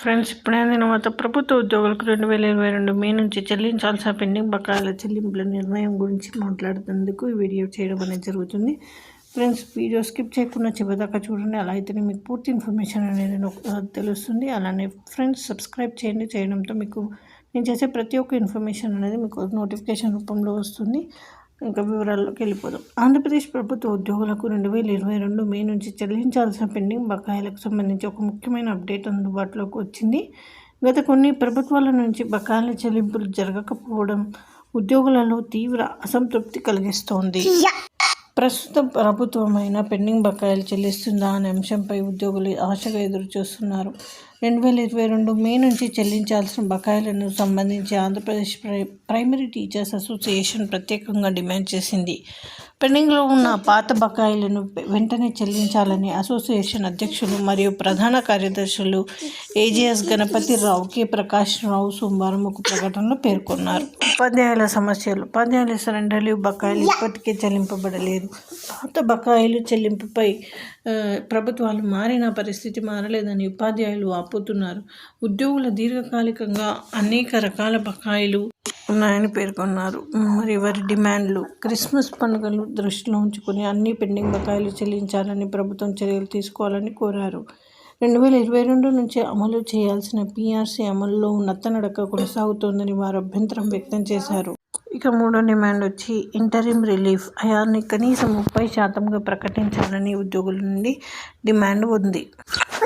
Friends ఇప్పుడే తర్వాత ప్రభుత్వ ఉద్యోగులకు రెండు వేల ఇరవై రెండు మే నుంచి చెల్లించాల్సిన పెండింగ్ బకాయిల చెల్లింపుల నిర్ణయం గురించి మాట్లాడుతున్నందుకు ఈ వీడియో చేయడం అనేది జరుగుతుంది. ఫ్రెండ్స్ వీడియో స్కిప్ చేయకుండా చివరిదాకా చూడండి. అలా అయితేనే మీకు పూర్తి ఇన్ఫర్మేషన్ అనేది నాకు, తెలుస్తుంది. అలానే ఫ్రెండ్స్ సబ్స్క్రైబ్ చేయండి. చేయడంతో మీకు నేను చేసే ప్రతి ఒక్క ఇన్ఫర్మేషన్ అనేది మీకు నోటిఫికేషన్ రూపంలో వస్తుంది. ఇంకా వివరాల్లోకి వెళ్ళిపోదాం. ఆంధ్రప్రదేశ్ ప్రభుత్వ ఉద్యోగులకు రెండు వేల ఇరవై రెండు మే నుంచి చెల్లించాల్సిన పెండింగ్ బకాయిలకు సంబంధించి ఒక ముఖ్యమైన అప్డేట్ అందుబాటులోకి వచ్చింది. గత కొన్ని ప్రభుత్వాల నుంచి బకాయిల చెల్లింపులు జరగకపోవడం ఉద్యోగులలో తీవ్ర అసంతృప్తి కలిగిస్తోంది. ప్రస్తుత ప్రభుత్వమైన పెండింగ్ బకాయిలు చెల్లిస్తుందా అనే అంశంపై ఉద్యోగులు ఆశగా ఎదురు చూస్తున్నారు రెండు వేల ఇరవై రెండు మే నుంచి చెల్లించాల్సిన బకాయిలను సంబంధించి ఆంధ్రప్రదేశ్ ప్రై ప్రైమరీ టీచర్స్ అసోసియేషన్ ప్రత్యేకంగా డిమాండ్ చేసింది. పెండింగ్లో ఉన్న పాత బకాయిలను వెంటనే చెల్లించాలని అసోసియేషన్ అధ్యక్షులు మరియు ప్రధాన కార్యదర్శులు ఏజీఎస్ గణపతి రావు కె. ప్రకాష్ రావు సోమవారం ఒక ప్రకటనలో పేర్కొన్నారు. ఉపాధ్యాయుల సమస్యలు. ఉపాధ్యాయుల సరెండర్లు బకాయిలు ఇప్పటికే చెల్లింపబడలేదు. పాత బకాయిలు చెల్లింపుపై ప్రభుత్వాలు మారిన పరిస్థితి మారలేదని ఉపాధ్యాయులు ఆపుతున్నారు. ఉద్యోగుల దీర్ఘకాలికంగా అనేక రకాల బకాయిలు ఉన్నాయని పేర్కొన్నారు. మరి వారి డిమాండ్లు క్రిస్మస్ పండుగలు దృష్టిలో ఉంచుకొని అన్ని పెండింగ్ బకాయిలు చెల్లించాలని ప్రభుత్వం చర్యలు తీసుకోవాలని కోరారు. రెండు వేల ఇరవై రెండు నుంచి అమలు చేయాల్సిన పీఆర్సీ అమలులో నత్తనడక కొనసాగుతోందని వారు అభ్యంతరం వ్యక్తం చేశారు. ఇక మూడో డిమాండ్ వచ్చి ఇంటరిమ్ రిలీఫ్ అయాన్ని కనీసం ముప్పై శాతంగా ప్రకటించాలని ఉద్యోగుల నుండి డిమాండ్ ఉంది.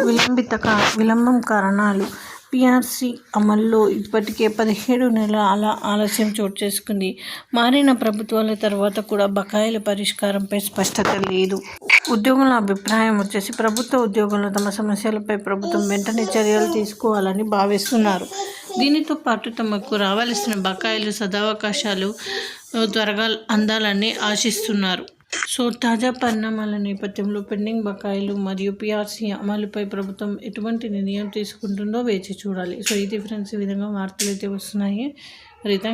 విలంబిత విలంబం కారణాలు పిఆర్సీ అమల్లో ఇప్పటికే పదిహేడు నెలల అలా ఆలస్యం చోటు చేసుకుంది. మారిన ప్రభుత్వాల తర్వాత కూడా బకాయిల పరిష్కారంపై స్పష్టత లేదు. ఉద్యోగుల అభిప్రాయం వచ్చేసి ప్రభుత్వ ఉద్యోగులు తమ సమస్యలపై ప్రభుత్వం వెంటనే చర్యలు తీసుకోవాలని భావిస్తున్నారు. దీనితో పాటు తమకు రావాల్సిన బకాయిలు సదావకాశాలు త్వరగా అందాలని ఆశిస్తున్నారు. సో తాజా పరిణామాల నేపథ్యంలో పెండింగ్ బకాయిలు మరియు పిఆర్సీ అమలుపై ప్రభుత్వం ఎటువంటి నిర్ణయం తీసుకుంటుందో వేచి చూడాలి. సో ఇది ఫ్రెండ్స్ ఈ విధంగా వార్తలు అయితే వస్తున్నాయి. మరి థ్యాంక్స్